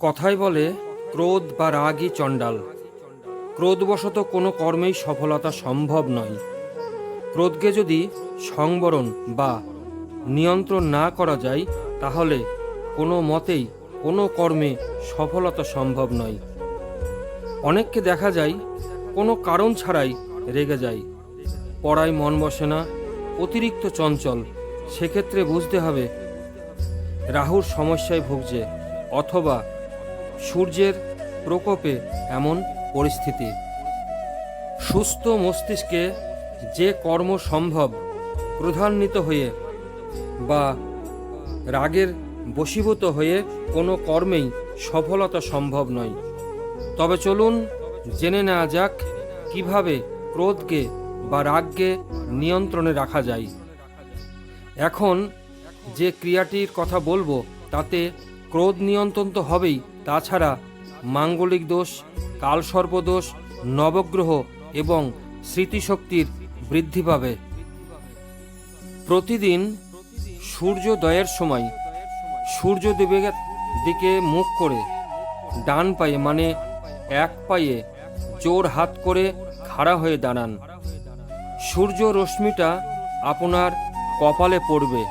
কথায় বলে, ক্রোধ বা রাগই চণ্ডাল। ক্রোধবশত কোনো কর্মেই সফলতা সম্ভব নয়। ক্রোধকে যদি সংবরণ বা নিয়ন্ত্রণ না করা যায়, তাহলে কোনো মতেই কোনো কর্মে সফলতা সম্ভব নয়। অনেককে দেখা যায়, কোনো কারণ ছাড়াই রেগে যায়। পড়ায় মন বসে না, অতিরিক্ত চঞ্চল। সেক্ষেত্রে বুঝতে হবে, রাহুর সমস্যায় ভুগছে অথবা সূর্যের প্রকোপে এমন পরিস্থিতি। সুস্থ মস্তিষ্কে যে কর্ম সম্ভব, ক্রোধান্বিত হয়ে বা রাগের বশীভূত হয়ে কোনো কর্মেই সফলতা সম্ভব নয়। তবে চলুন জেনে নেওয়া যাক কীভাবে ক্রোধকে বা রাগকে নিয়ন্ত্রণে রাখা যায়। এখন যে ক্রিয়াটির কথা বলব, তাতে ক্রোধ নিয়ন্ত্রণ তো হবেই তাছাড়া মাঙ্গলিক দোষ কালসর্পদোষ নবগ্রহ এবং স্মৃতিশক্তির বৃদ্ধি পাবে। প্রতিদিন সূর্যোদয়ের সময় সূর্যদেবের দিকে মুখ করে ডান পায়ে মানে এক পায়ে জোর হাত করে খাড়া হয়ে দাঁড়ান। সূর্য রশ্মিটা আপনার কপালে পড়বে।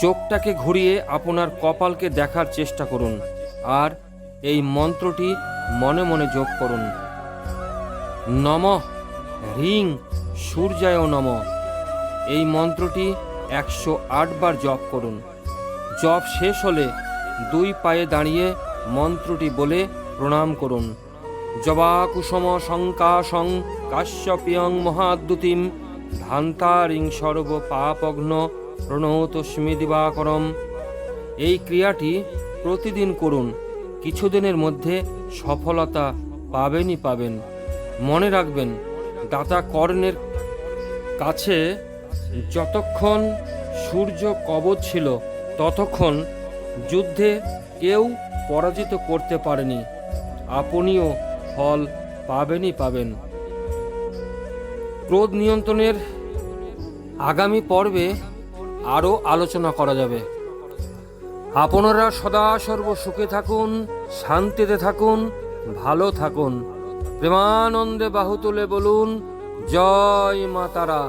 চোখটাকে ঘুরিয়ে আপনার কপালকে দেখার চেষ্টা করুন আর এই মন্ত্রটি মনে মনে যোগ করুন। নম হ্রিং সূর্যায় নম। এই মন্ত্রটি একশো আট বার জপ করুন। জপ শেষ হলে দুই পায়ে দাঁড়িয়ে মন্ত্রটি বলে প্রণাম করুন। জবা কুসুম শঙ্কাশং কাশ্যপিয়ং মহাদ্যুতিম ধান্তারিং সর্ব পাপগ্ন প্রণতস্মি দিবাকরম এই ক্রিয়াটি প্রতিদিন করুন। কিছুদিনের মধ্যে সফলতা পাবেনই পাবেন। মনে রাখবেন, দাতা কর্ণের কাছে যতক্ষণ সূর্য কবচ ছিল, ততক্ষণ যুদ্ধে কেউ পরাজিত করতে পারেনি। আপনিও ফল পাবেনই পাবেন। ক্রোধ নিয়ন্ত্রণের আগামী পর্বে আরও আলোচনা করা যাবে। আপনারা সদা সর্ব সুখে থাকুন, শান্তিতে থাকুন, ভালো থাকুন। প্রেমানন্দে বাহু তুলে বলুন, জয় মা তারা।